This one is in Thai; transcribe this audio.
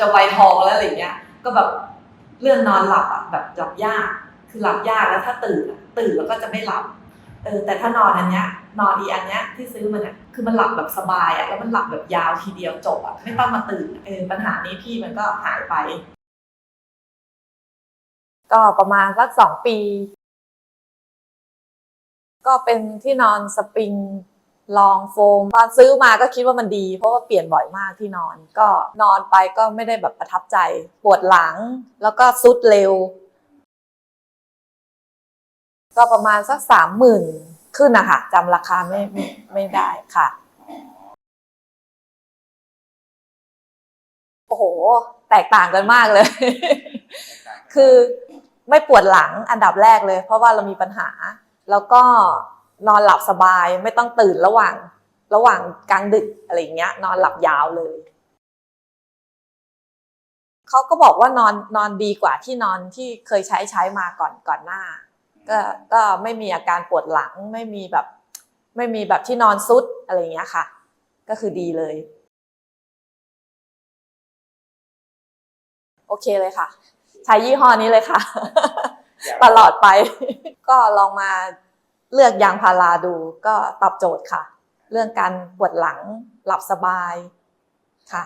จะไวทองแล้วอะไรเงี้ย ก็แบบเรื่องนอนหลับอะแบบหลับยาก คือหลับยากแล้วถ้าตื่นอะตื่นแล้วก็จะไม่หลับ เออแต่ถ้านอนอันเนี้ย นอนอีอันเนี้ยที่ซื้อมันอะคือมันหลับแบบสบายอะแล้วมันหลับแบบยาวทีเดียวจบอะไม่ต้องมาตื่นเออปัญหานี้พี่มันก็หายไป ก็ประมาณสักสองปี ก็เป็นที่นอนสปริง ลองโฟมตอนซื้อมาก็คิดว่ามันดี เพราะว่าเปลี่ยนบ่อยมากที่นอน ก็นอนไปก็ไม่ได้แบบประทับใจ ปวดหลังแล้วก็ซุดเร็ว ก็ประมาณสักสามหมื่นขึ้นนะคะจำราคาไม่ไม่ไม่ได้ค่ะ โอ้โห แตกต่างกันมากเลย คือไม่ปวดหลังอันดับแรกเลย เพราะว่าเรามีปัญหาแล้วก็ นอนหลับสบายไม่ต้องตื่นระหว่าง ระหว่างกลางดึกอะไรอย่างเงี้ย นอนหลับยาวเลยเขาก็บอกว่านอนนอนดีกว่าที่นอนที่เคยใช้ใช้มาก่อนก่อนหน้า ก็ก็ไม่มีอาการปวดหลังไม่มีแบบ ไม่มีแบบที่นอนซุดอะไรอย่างเงี้ยค่ะ ก็คือดีเลย โอเคเลยค่ะ ใช้ยี่ห้อนี้เลยค่ะ ตลอดไป ก็ลองมา เลือกยางพาราดูก็ตอบโจทย์ค่ะ เรื่องการปวดหลังหลับสบายค่ะ